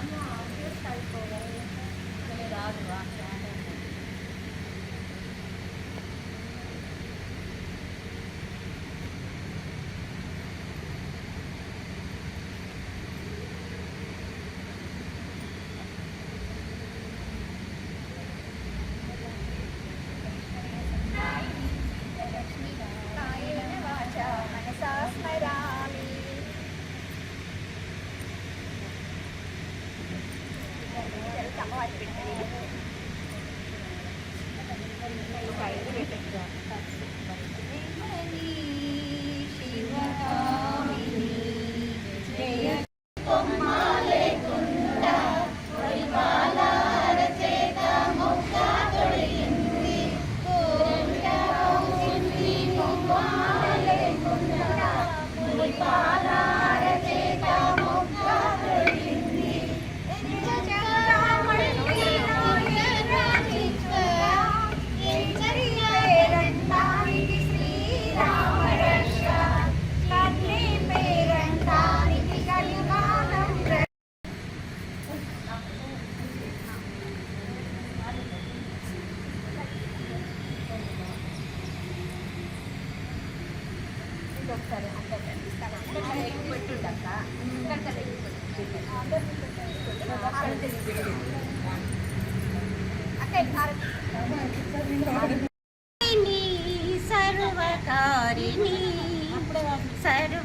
కాయేన ఒకసారి అందరు కనిపిస్తాను పెట్టుండక్క సర్వకారిణి సర్వ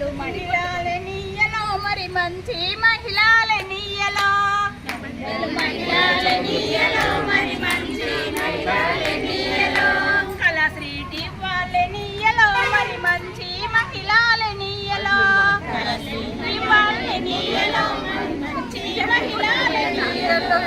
మహిళలు మహిళలనీయలో మరి మంచి మహిళలనీయలో మహిళలనీయలో మరి మంచి మహిళలనీయలో కళాశ్రీటి వాళ్ళనీయలో మరి మంచి మహిళలనీయలో కళాశ్రీటి వాళ్ళనీయలో మరి మంచి మహిళలనీయలో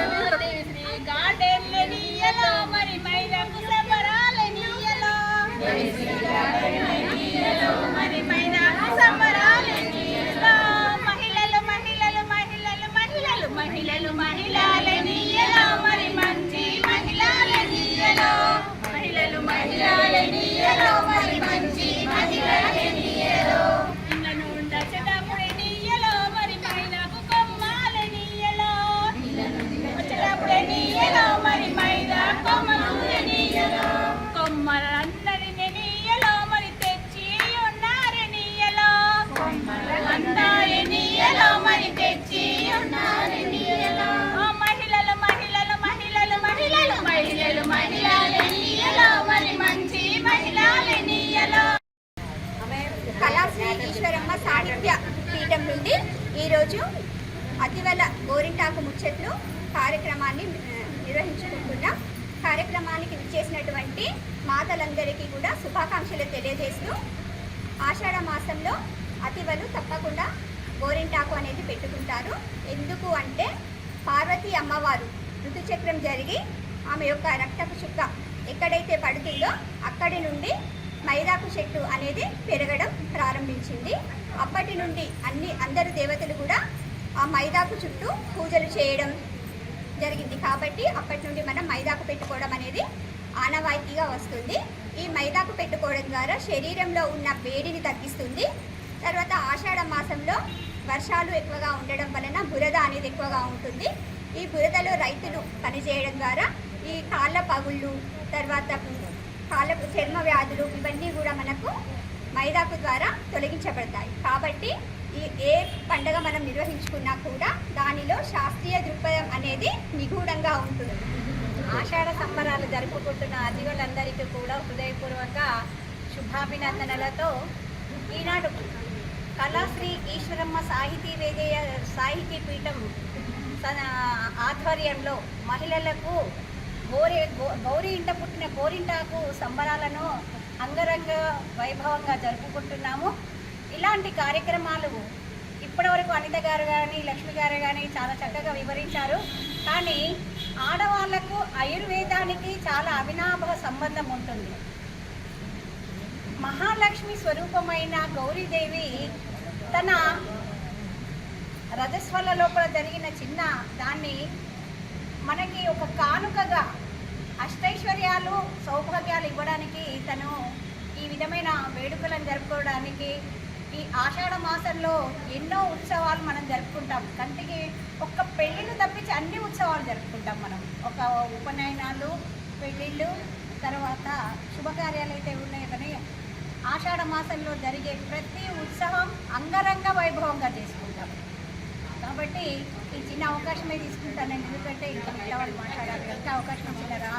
ఈశ్వరమ్మ పీఠం నుండి ఈరోజు అతివల గోరింటాకు ముచ్చట్లు కార్యక్రమాన్ని నిర్వహించుకుంటున్నాం. కార్యక్రమానికి విచ్చేసినటువంటి మాతలందరికీ కూడా శుభాకాంక్షలు తెలియజేస్తూ ఆషాఢ మాసంలో అతివలు తప్పకుండా గోరింటాకు అనేది పెట్టుకుంటారు. ఎందుకు అంటే పార్వతీ అమ్మవారు ఋతుచక్రం జరిగి ఆమె యొక్క రక్తపు చుక్క ఎక్కడైతే పడుతుందో అక్కడి నుండి మైదాకు చెట్టు అనేది పెరగడం ప్రారంభించింది. అప్పటి నుండి అన్ని అందరు దేవతలు కూడా ఆ మైదాకు చుట్టూ పూజలు చేయడం జరిగింది. కాబట్టి అప్పటి నుండి మనం మైదాకు పెట్టుకోవడం అనేది ఆనవాయితీగా వస్తుంది. ఈ మైదాకు పెట్టుకోవడం ద్వారా శరీరంలో ఉన్న వేడిని తగ్గిస్తుంది. తర్వాత ఆషాఢ మాసంలో వర్షాలు ఎక్కువగా ఉండడం వలన బురద అనేది ఎక్కువగా ఉంటుంది. ఈ బురదలో రైతులు పనిచేయడం ద్వారా ఈ కాళ్ళ పగుళ్ళు తర్వాత కాళ్ళ చర్మ వ్యాధులు ఇవన్నీ కూడా మనకు మైదాకు ద్వారా తొలగించబడతాయి. కాబట్టి ఈ ఏ పండగ మనం నిర్వహించుకున్నా కూడా దానిలో శాస్త్రీయ దృక్పథం అనేది నిగూఢంగా ఉంటుంది. ఆషాఢ సంబరాలు జరుపుకుంటున్న అతిథులందరికీ కూడా హృదయపూర్వక శుభాభినందనలతో ఈనాడు కళాశ్రీ ఈశ్వరమ్మ సాహితీ వేదేయ సాహితీ పీఠం తన ఆధ్వర్యంలో మహిళలకు గోరి గో- గౌరీ ఇంట పుట్టిన గోరింటాకు సంబరాలను అంగరంగ వైభవంగా జరుపుకుంటున్నాము. ఇలాంటి కార్యక్రమాలు ఇప్పటివరకు అనిత గారు కానీ లక్ష్మి గారు కానీ చాలా చక్కగా వివరించారు. కానీ ఆడవాళ్ళకు ఆయుర్వేదానికి చాలా అవినాభ సంబంధం ఉంటుంది. మహాలక్ష్మి స్వరూపమైన గౌరీదేవి తన రజస్వల లోపల జరిగిన చిన్న దాన్ని మనకి ఒక కానుకగా అష్టైశ్వర్యాలు సౌభాగ్యాలు ఇవ్వడానికి తను ఈ విధమైన వేడుకలను జరుపుకోవడానికి ఈ ఆషాఢ మాసంలో ఎన్నో ఉత్సవాలు మనం జరుపుకుంటాం. కంటికి ఒక్క పెళ్ళిళ్ళు తప్పించి అన్ని ఉత్సవాలు జరుపుకుంటాం మనం. ఒక ఉపనయనాలు పెళ్ళిళ్ళు తర్వాత శుభకార్యాలు అయితే ఉన్నాయో కానీ ఆషాఢ మాసంలో జరిగే ప్రతి ఉత్సవం అంగరంగ వైభవంగా చేసుకుంటాం. కాబట్టి ఈ చిన్న అవకాశమే తీసుకుంటాను ఎందుకంటే ఇంకా మిగతా వాళ్ళు మాట్లాడాలి. ఎంత అవకాశం ఇచ్చిన రా